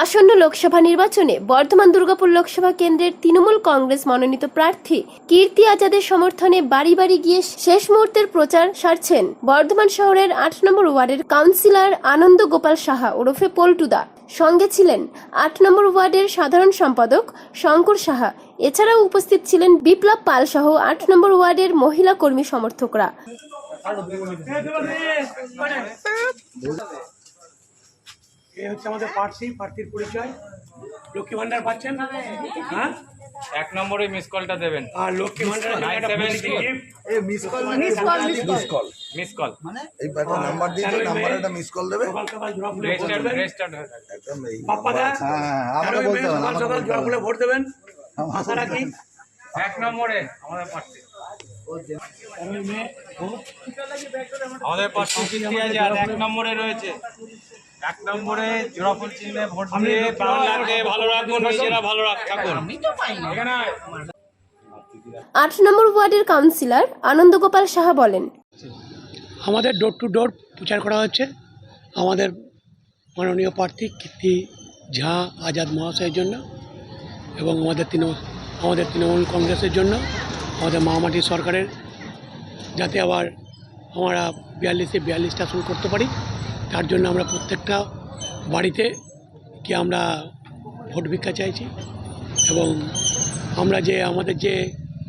আসন্ন লোকসভা নির্বাচনে বর্ধমান দুর্গাপুর লোকসভা কেন্দ্রের তৃণমূল কংগ্রেস মনোনীত প্রার্থী কীর্তি আজাদের সমর্থনে বাড়ি বাড়ি গিয়ে শেষ মুহূর্তের প্রচার সারছেন বর্ধমান শহরের আট নম্বর ওয়ার্ডের কাউন্সিলর আনন্দ গোপাল সাহা ওরফে পল্টুদা। সঙ্গে ছিলেন আট নম্বর ওয়ার্ডের সাধারণ সম্পাদক শঙ্কর সাহা। এছাড়াও উপস্থিত ছিলেন বিপ্লব পাল সহ আট নম্বর ওয়ার্ডের মহিলা কর্মী সমর্থকরা। এ হচ্ছে আমাদের প্রার্থী প্রার্থীর পরিচয়। লক্ষ্মী ভান্ডার পাচ্ছেন? হ্যাঁ? এক নম্বরে মিস কলটা দেবেন। আর Lakshmi Bhandar seven two. gift miss call miss call এই একটা নাম্বার দিয়েছে নাম্বারে একটা মিস কল দেবে। দেবেন। রেজিস্টার্ড হয়ে এই বাপ্পাদা হ্যাঁ হ্যাঁ আমাকে বলতে হবে সকাল আমাকে সকাল জোড়া ভোট দেবেন। আশা রাখি। এক নম্বরে আমাদের প্রার্থী আমাদের পাশ আছে আর এক নম্বরে রয়েছে। এক নম্বরে জোড়াফুল চিহ্নে ভোট দিয়ে বাংলাকে ভালো রাখুন নিজেরা ভালো রাখ থাকুন এখানে আট নম্বর ওয়ার্ডের কাউন্সিলর আনন্দ গোপাল সাহা বলেন আমাদের ডোর টু ডোর প্রচার করা হচ্ছে। আমাদের মাননীয় প্রার্থী কীর্তি ঝা আজাদ মহাশয়ের জন্য এবং আমাদের তৃণমূল আমাদের তৃণমূল কংগ্রেসের জন্য আমাদের মহামাটি সরকারের যাতে আবার আমরা বিয়াল্লিশে বিয়াল্লিশটা শুরু করতে পারি। তার জন্য আমরা প্রত্যেকটা বাড়িতে কি আমরা ভোট ভিক্ষা চাইছি এবং আমরা যে আমাদের যে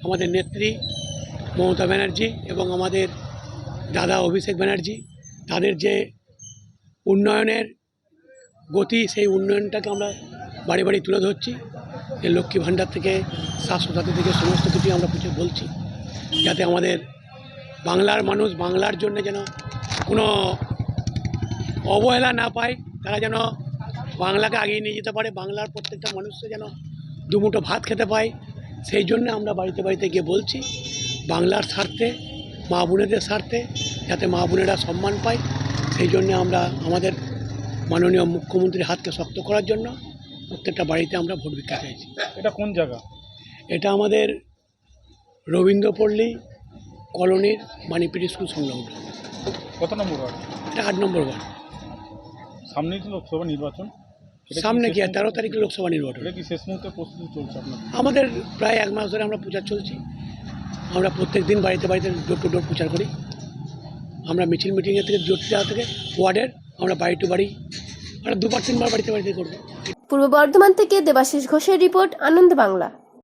আমাদের নেত্রী মমতা ব্যানার্জি এবং আমাদের দাদা অভিষেক ব্যানার্জি, তাদের যে উন্নয়নের গতি, সেই উন্নয়নটাকে আমরা বাড়ি বাড়ি তুলে ধরছি। যে লক্ষ্মী ভাণ্ডার থেকে, স্বাস্থ্যসাথী থেকে সমস্ত কিছু আমরা কিছু বলছি। যাতে আমাদের বাংলার মানুষ বাংলার জন্য যেন কোনো অবহেলা না পায় তারা যেন বাংলাকে আগিয়ে নিয়ে যেতে পারে বাংলার প্রত্যেকটা মানুষকে যেন দুমুঠো ভাত খেতে পায় সেই জন্য আমরা বাড়িতে বাড়িতে গিয়ে বলছি বাংলার স্বার্থে মা বোনেদের স্বার্থে যাতে মা বোনেরা সম্মান পায় সেই জন্য আমরা আমাদের মাননীয় মুখ্যমন্ত্রীর হাতকে শক্ত করার জন্য প্রত্যেকটা বাড়িতে আমরা ভোট ভিক্ষা চাইছি। এটা কোন জায়গা? এটা আমাদের রবীন্দ্রপল্লী কলোনির মানিপিটি স্কুল সংলগ্ন। কত নম্বর ওয়ার্ড? এটা আট নম্বর ওয়ার্ড। সামনেই তো লোকসভা নির্বাচন। সামনে কি আর তেরো তারিখে লোকসভা নির্বাচন? এটা কি শেষ মুহূর্তে প্রস্তুতি চলছে আপনার আমাদের প্রায় এক মাস ধরে আমরা প্রচার চলছি। আমরা প্রত্যেক দিন বাড়িতে বাড়িতে ডোর টু ডোর প্রচার করি। আমরা মিছিল মিটিংয়ের থেকে জোট দেওয়া থেকে ওয়ার্ডের আমরা বাড়ি টু বাড়ি আমরা দুবার তিনবার বাড়িতে বাড়িতে করব। পূর্ব বর্ধমান থেকে দেবাশিস ঘোষের রিপোর্ট আনন্দ বাংলা।